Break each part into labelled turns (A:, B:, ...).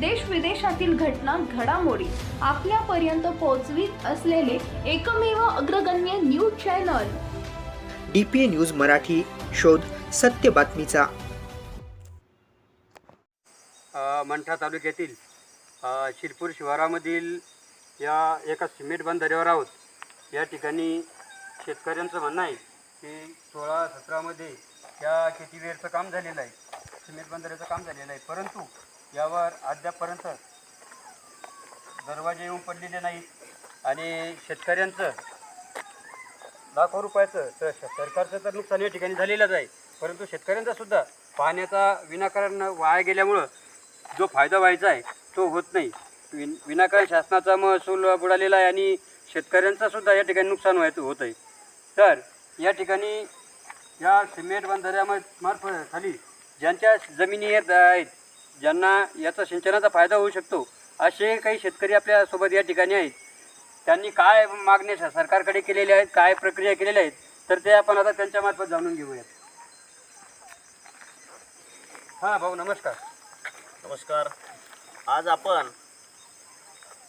A: देश विदेशातील घटना घडामोडी आपल्यापर्यंत पोहोचवीत असलेले एकमेव अग्रगण्य news channel.
B: D P A news Marathi शोध सत्य बातमीचा.
C: मंठा तालुक्यातील शिरपूर शिवारामधील या एका सिमेंट बंधाऱ्यावर आहोत. या ठिकाणी शेतकऱ्यांचं म्हणणं आहे की सोळा सतरामध्ये या केटीवेअरचं काम झालेलं आहे. सिमेंट बंधाऱ्याचं काम झालेलं आहे. परंतु यावर अद्यापपर्यंत दरवाजे येऊन पडलेले नाहीत. आणि शेतकऱ्यांचं लाखो रुपयाचं तर सरकारचं तर नुकसान या ठिकाणी झालेलंच आहे. परंतु शेतकऱ्यांचा सुद्धा पाण्याचा विनाकारण वाया गेल्यामुळं जो फायदा व्हायचा आहे तो होत नाही. विन विनाकारण शासनाचा महसूल बुडालेला आहे आणि शेतकऱ्यांचा सुद्धा या ठिकाणी नुकसान व्हायचं होत आहे. तर या ठिकाणी या सिमेंट बंधाऱ्यामा मार्फत खाली ज्यांच्या जमिनी आहेत ज्यांना याचा सिंचनाचा फायदा होऊ शकतो असे काही शेतकरी आपल्यासोबत या ठिकाणी आहेत. त्यांनी काय मागण्या सरकारकडे केलेल्या आहेत काय प्रक्रिया केलेल्या आहेत तर ते आपण आता त्यांच्या मार्फत जाणून घेऊयात. हां भाऊ नमस्कार.
D: नमस्कार. आज आपण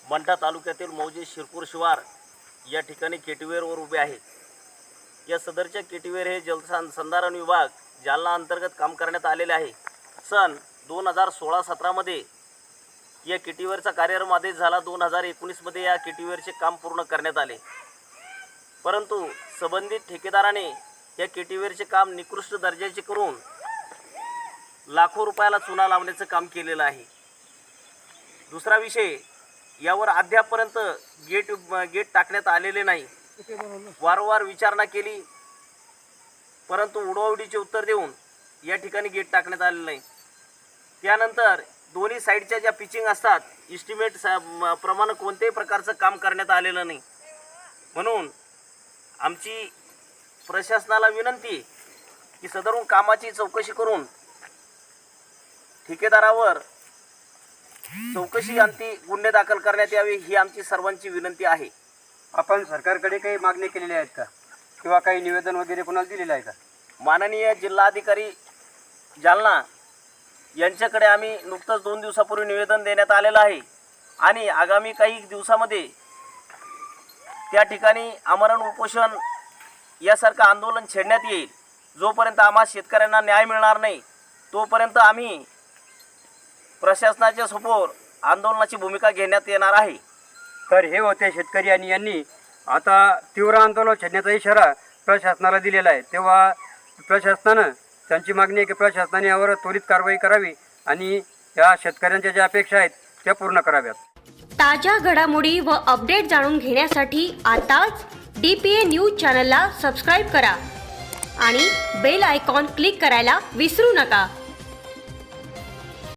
D: मंठा तालुक्यातील मौजे शिरपूर शिवार या ठिकाणी केटीवेरवर उभे आहे. या सदरच्या केटीवेर हे जलसंधारण संधारण विभाग जालना अंतर्गत काम करण्यात आलेले आहे. सन दोन हजार सोळा सतरामध्ये या केटीवेरचा कार्यक्रम आदेश झाला. दोन हजार एकोणीसमध्ये या केटीवेरचे काम पूर्ण करण्यात आले. परंतु संबंधित ठेकेदाराने या केटीवेरचे काम निकृष्ट दर्जाचे करून लाखो रुपयाला चुना लावण्याचं काम केलेलं आहे. दुसरा विषय यावर अद्यापपर्यंत गेट गेट टाकण्यात आलेले नाही. वारंवार विचारणा केली परंतु उडवाउडीचे उत्तर देऊन या ठिकाणी गेट टाकण्यात आलेलं नाही. त्यानंतर दोन्ही साईडच्या ज्या पिचिंग असतात इस्टिमेट प्रमाणे कोणत्याही प्रकारचं काम करण्यात आलेलं नाही. म्हणून आमची प्रशासनाला विनंती की सदरून कामाची चौकशी करून ठेकेदारावर चौकशी अंती गुन्हे दाखल करण्यात यावे ही आमची सर्वांची विनंती आहे.
C: आपण सरकारकडे काही मागण्या केलेल्या आहेत का? किंवा काही निवेदन वगैरे कोणाला दिलेलं आहे का?
D: माननीय जिल्हाधिकारी जालना यांच्याकडे आम्ही नुकतंच दोन दिवसापूर्वी निवेदन देण्यात आलेलं आहे. आणि आगामी काही दिवसामध्ये त्या ठिकाणी आमरण उपोषण यासारखं आंदोलन छेडण्यात येईल. जोपर्यंत आम्हा शेतकऱ्यांना न्याय मिळणार नाही तोपर्यंत आम्ही प्रशासनाच्या समोर आंदोलनाची भूमिका घेण्यात येणार आहे.
C: तर हे होते शेतकरी आणि यांनी आता तीव्र आंदोलन छेडण्याचा इशारा प्रशासनाला दिलेला आहे. तेव्हा प्रशासनानं त्यांची मागणी आहे की प्रशासनाने यावर त्वरित कारवाई करावी आणि या शेतकऱ्यांच्या ज्या अपेक्षा आहेत त्या पूर्ण कराव्यात.
E: ताज्या घडामोडी व अपडेट जाणून घेण्यासाठी आताच डी पी ए न्यूज चॅनलला सबस्क्राईब करा आणि बेल आयकॉन क्लिक करायला विसरू नका.